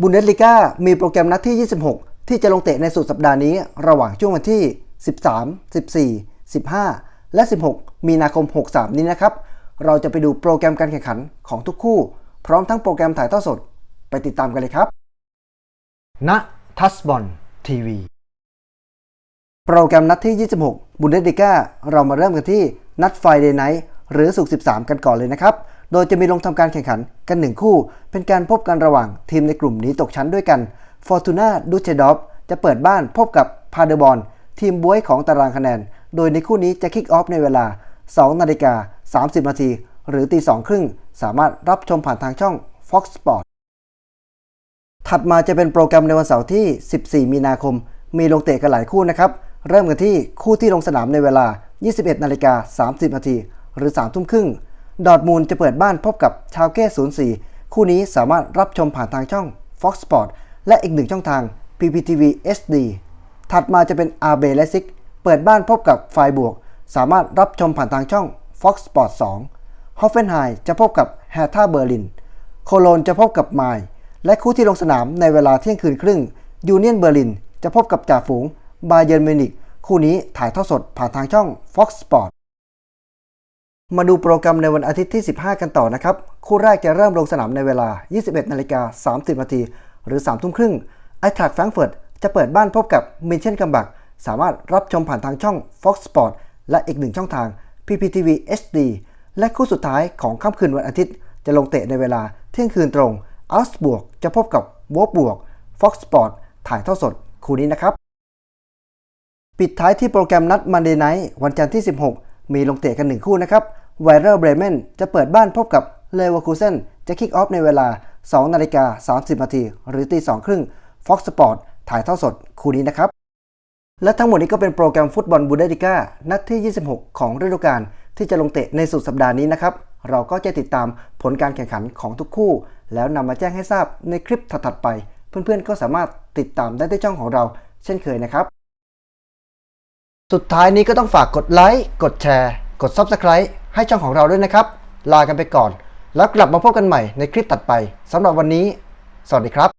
บุนเดสลิก้ามีโปรแกรมนัดที่ 26 ที่จะลงเตะในสุดสัปดาห์นี้ระหว่างช่วงวันที่ 13 14 15 และ 16 มีนาคม 63 นี้นะครับ เราจะไปดูโปรแกรมการแข่งขันของทุกคู่ พร้อมทั้งโปรแกรมถ่ายทอดสด ไปติดตามกันเลยครับณทัสบอลทีวีโปรแกรมนัดที่ 26 บุนเดสลิก้าเรามาเริ่มกันที่นัดไฟเดย์ไนท์หรือสุกร์13 กันก่อนเลยนะครับ โดยจะมีลงทำการแข่งขันกัน 1 คู่ เป็นการพบกันระหว่างทีมในกลุ่มนี้ตกชั้นด้วยกันฟอร์ตูน่าดูเชดอฟจะเปิดบ้านพบกับพาเดบอลทีมบวยของตารางคะแนน โดยในคู่นี้จะคิกออฟในเวลา 2 นาฬิกา 30 นาที หรือตี2ครึ่ง สามารถรับชมผ่านทางช่อง Fox Sport ถัดมาจะเป็นโปรแกรมในวันเสาร์ที่ 14 มีนาคม มีลงเตะกันหลายคู่นะครับ เริ่มกันที่คู่ที่ลงสนามในเวลา 21 นาฬิกา 30 นาที หรือ 3 ทุ่มครึ่ง ดอทมูลจะเปิดบ้านพบกับชาวเก้04 คู่นี้สามารถรับชมผ่านทางช่อง Fox Sport และอีกหนึ่งช่องทาง PPTV HD ถัดมาจะเป็น RB l e i p z i g เปิดบ้านพบกับไฟบวก สามารถรับชมผ่านทางช่อง Fox Sport 2ฮอฟเฟนไฮจะพบกับแฮท่าเบอร์ลิน โคโลนจะพบกับไมล์และคู่ที่ลงสนามในเวลาเที่ยงคืนครึ่ง ยูเนียนเบอร์ลิน จะพบกับจ่าฝูง บาเยิร์นมิวนิกคู่นี้ถ่ายทอดสดผ่านทางช่อง Fox Sport มาดูโปรแกรมในวันอาทิตย์ที่ 15 กันต่อนะครับ คู่แรกจะเริ่มลงสนามในเวลา 21นาฬิกา30นาทีหรือ3ทุ่มครึ่งไอทักแฟรงเฟิร์ตจะเปิดบ้านพบกับมินเชนกัมบัก สามารถรับชมผ่านทางช่อง Fox Sport และอีกหนึ่งช่องทาง PPTV HD และคู่สุดท้ายของค่ำคืนวันอาทิตย์ จะลงเตะในเวลาเที่ยงคืนตรงอัลส์บวกจะพบกับวอบบวก Fox Sport ถ่ายทอดสดคู่นี้นะครับ ปิดท้ายที่โปรแกรมนัดมันเดย์ไนท์วันจันทร์ที่ 16 มีลงเตะกัน 1 คู่นะครับ ไวเรอร์เบรเมนจะเปิดบ้านพบกับเลเวอร์คูเซนจะคิกออฟในเวลา 2 นาฬิกา 30 นาที หรือตี2ครึ่ง Fox Sport ถ่ายเทอดสดคู่นี้นะครับ และทั้งหมดนี้ก็เป็นโปรแกรมฟุตบอลบูเดสลิก้านัดที่ 26 ของฤดูกาลที่จะลงเตะในสุดสัปดาห์นี้นะครับ เราก็จะติดตามผลการแข่งขันของทุกคู่ แล้วนำมาแจ้งให้ทราบในคลิปถัดๆไป เพื่อนๆก็สามารถติดตามได้ที่ช่องของเรา เช่นเคยนะครับ สุดท้ายนี้ก็ต้องฝากกดไลค์กดแชร์ กด Subscribe ให้ช่องของเราด้วยนะครับ ลากันไปก่อน แล้วกลับมาพบกันใหม่ในคลิปตัดไปสำหรับวันนี้ สวัสดีครับ